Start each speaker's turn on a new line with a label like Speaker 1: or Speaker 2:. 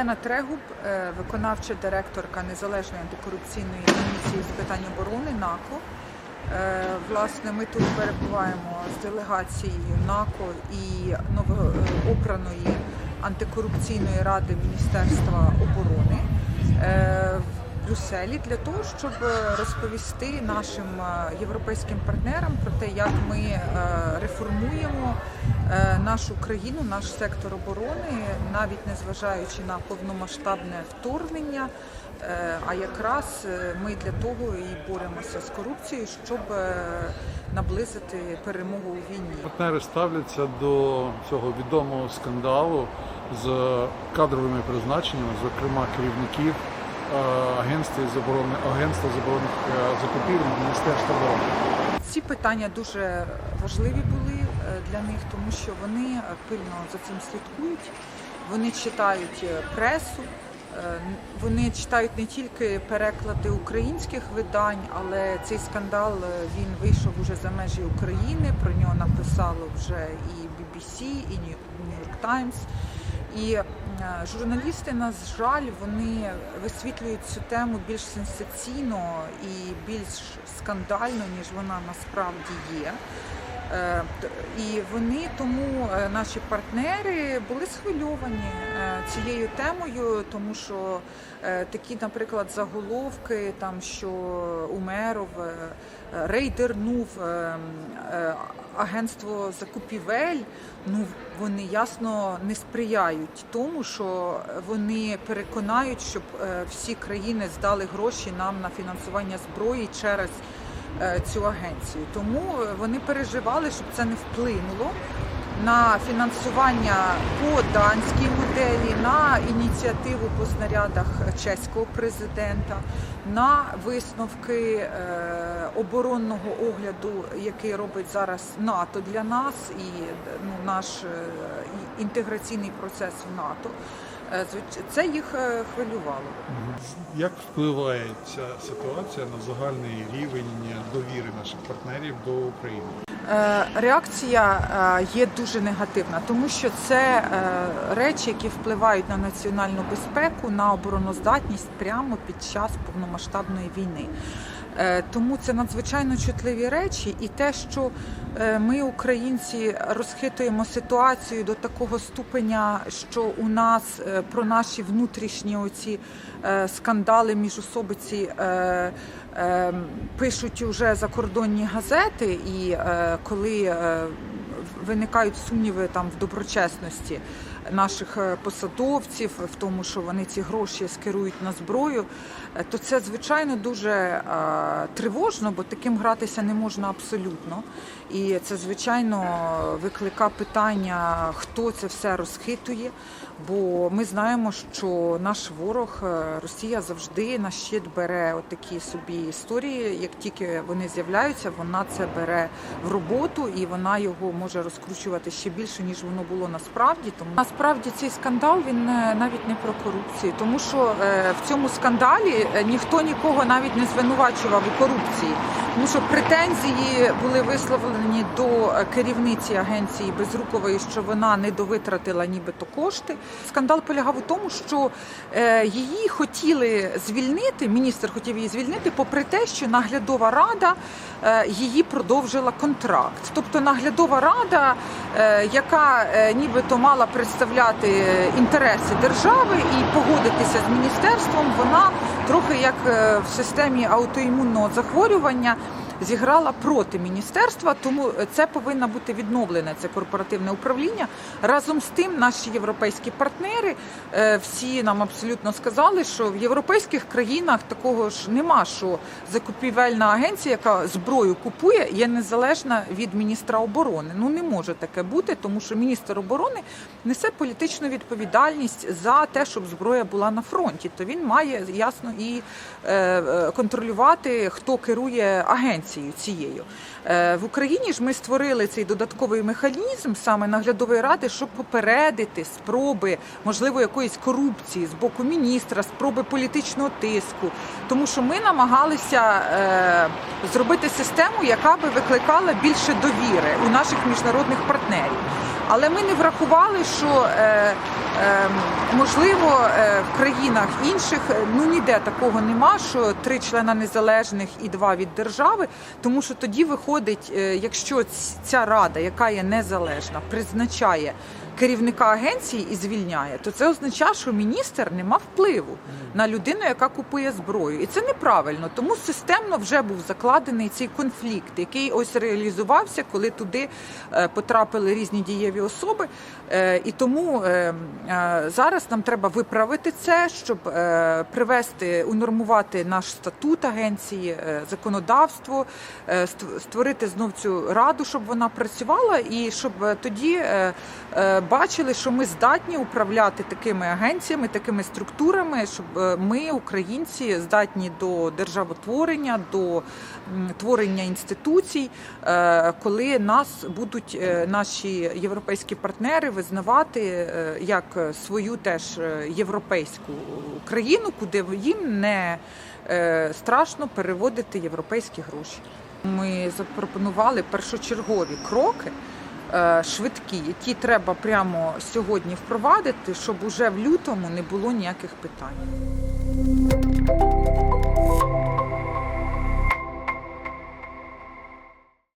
Speaker 1: Олена Трегуб, е, виконавча директорка Незалежної антикорупційної комісії з питань оборони НАКО. Е, Власне, ми тут перебуваємо з делегацією НАКО і новообраної антикорупційної ради Міністерства оборони е, в Брюсселі для того, щоб розповісти нашим європейським партнерам про те, як ми реформуємо нашу країну, наш сектор оборони, навіть незважаючи на повномасштабне вторгнення. Е, А якраз е, ми для того і боремося з корупцією, щоб е, наблизити перемогу у війні.
Speaker 2: Партнери ставляться до цього відомого скандалу з кадровими призначеннями, зокрема керівників е, агентства з оборони агентства з оборонних е, закупівель Міністерства оборони.
Speaker 1: Ці питання дуже важливі були е, для них, тому що вони е, пильно за цим слідкують. Вони читають е, пресу, е, вони читають не тільки переклади українських видань, але цей скандал він вийшов уже за межі України. Про нього написало вже і BBC, і New York Times. І журналісти, на жаль, вони висвітлюють цю тему більш сенсаційно і більш скандально, ніж вона насправді є. Е, І вони тому е, наші партнери були схвильовані е, цією темою, тому що такі, наприклад, заголовки, там що Умеров рейдернув е, е, агентство закупівель. Ну вони ясно не сприяють тому, що вони переконають, щоб всі країни здали гроші нам на фінансування зброї через цю агенцію. Тому е, вони переживали, щоб це не вплинуло на фінансування по данській моделі, на ініціативу по снарядах чеського президента, на висновки е, оборонного огляду, який робить зараз НАТО для нас, і ну, наш е, інтеграційний процес в НАТО. Е, Це їх е, хвилювало.
Speaker 2: Як впливає ця ситуація на загальний рівень довіри наших партнерів до України?
Speaker 1: Е, Реакція є дуже негативна, тому що це речі, які впливають на національну безпеку, на обороноздатність прямо під час повномасштабної війни. Е, Тому це надзвичайно чутливі речі, і те, що е, ми, українці, розхитуємо ситуацію до такого ступеня, що у нас е, про наші внутрішні оці скандали міжособиці пишуть уже закордонні газети, і коли виникають сумніви там в доброчесності наших е, посадовців, в тому, що вони ці гроші скерують на зброю, е, то це звичайно дуже е, тривожно, бо таким гратися не можна абсолютно. І це звичайно викликає питання, хто це все розхитує. Бо ми знаємо, що наш ворог е, Росія завжди на щит бере отакі собі історії. Як тільки вони з'являються, вона це бере в роботу і вона його може розкручувати ще більше ніж воно було насправді. Тому насправді цей скандал він е, навіть не про корупцію, тому що е, в цьому скандалі ніхто нікого навіть не звинувачував у корупції. Тому що претензії були висловлені до е, керівниці агенції Безрукової, що вона не довитратила нібито кошти. Скандал полягав у тому, що е, її хотіли звільнити. Міністр хотів її звільнити, попри те, що наглядова рада е, її продовжила контракт. Тобто наглядова рада, яка нібито мала представляти інтереси держави і погодитися з міністерством, вона трохи як в системі аутоімунного захворювання. Зіграла проти міністерства, тому це повинно бути відновлене це корпоративне управління. Разом з тим, наші європейські партнери е, всі нам абсолютно сказали, що в європейських країнах такого ж нема, що закупівельна агенція, яка зброю купує, є незалежна від міністра оборони. Ну не може таке бути, тому що міністр оборони несе політичну відповідальність за те, щоб зброя була на фронті. То він має ясно і е, е, контролювати, хто керує агенцією цією. Е, В Україні ж ми створили цей додатковий механізм саме наглядової ради, щоб попередити спроби, можливо, якоїсь корупції з боку міністра, спроби політичного тиску. Тому що ми намагалися е, зробити систему, яка би викликала більше довіри у наших міжнародних партнерів. Але ми не врахували, що е, Ем, Можливо, е, в країнах інших е, ну ніде такого нема, що три члена незалежних і два від держави. Тому що тоді виходить, якщо ця рада, яка є незалежна, призначає керівника агенції і звільняє, то це означає, що міністр не мав впливу на людину, яка купує зброю, і це неправильно. Тому системно вже був закладений цей конфлікт, який ось реалізувався, коли туди е, потрапили різні дієві особи. Е, І тому е, зараз нам треба виправити це, щоб привести, унормувати наш статут агенції, законодавство, створити знов цю раду, щоб вона працювала, і щоб тоді е, е, бачили, що ми здатні управляти такими агенціями, такими структурами, щоб е, ми, українці, здатні до державотворення, до творення інституцій, е, коли нас будуть е, наші європейські партнери визнавати як свою теж європейську країну, куди їм не страшно переводити європейські гроші. Ми запропонували першочергові кроки. Е, Швидкі, які треба прямо сьогодні впровадити, щоб уже в лютому не було ніяких питань.